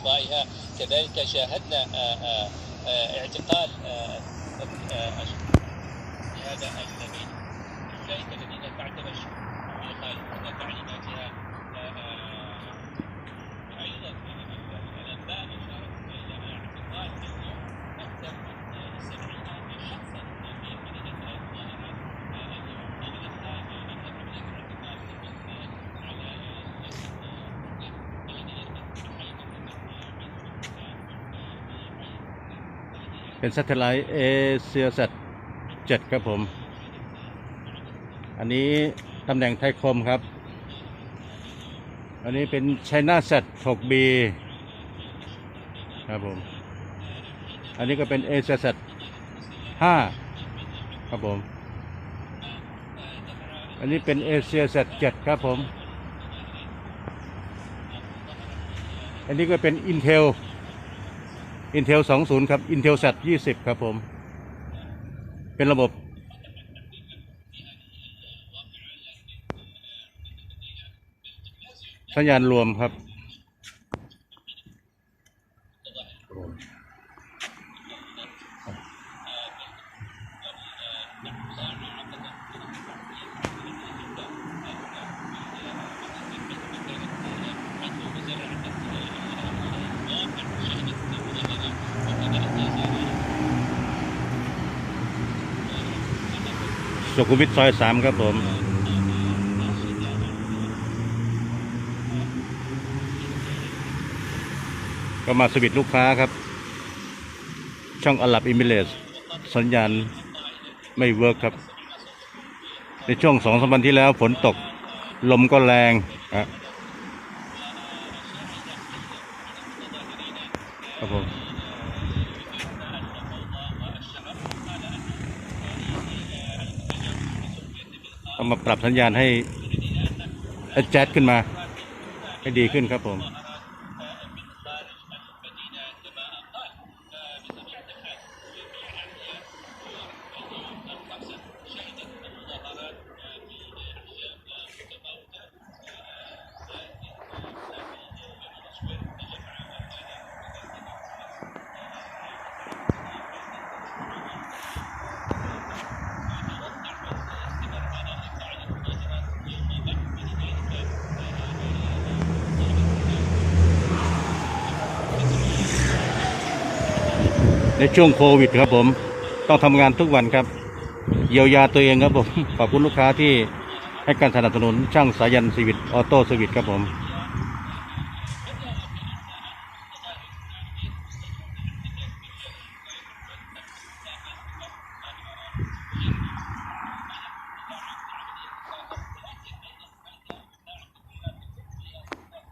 إطفائها. كذلك شاهدنا آه، آه، آه، اعتقال เป็น Satellite A เซีย Z 7ครับผม อันนี้ตำแหน่งไทยคมครับ อันนี้เป็น China Z 6B ครับผม อันนี้ก็เป็น A เซีย Z 5ครับผม อันนี้เป็น A เซีย Z 7ครับผม อันนี้ก็เป็น Intel Intel 20 ครับ Intel Z 20 ครับผม เป็นระบบ สัญญาณรวมครับ สุขุมวิทซอยสามครับผมก็มาสวิตลูกค้าครับ ช่องอลับอิมิเลสสัญญาณไม่เวิร์กครับ ในช่วงสองสามวันที่แล้วฝนตก ลมก็แรงอะครับผม เอามาปรับสัญญาณให้แจ๊ดขึ้นมา ให้ดีขึ้นครับผม ในช่วงโควิดครับผมต้องทำงานทุกวันครับ เยียวยาตัวเองครับผมขอบคุณลูกค้าที่ให้การสนับสนุนช่างสายันสีวิตออโต้สวิตครับผม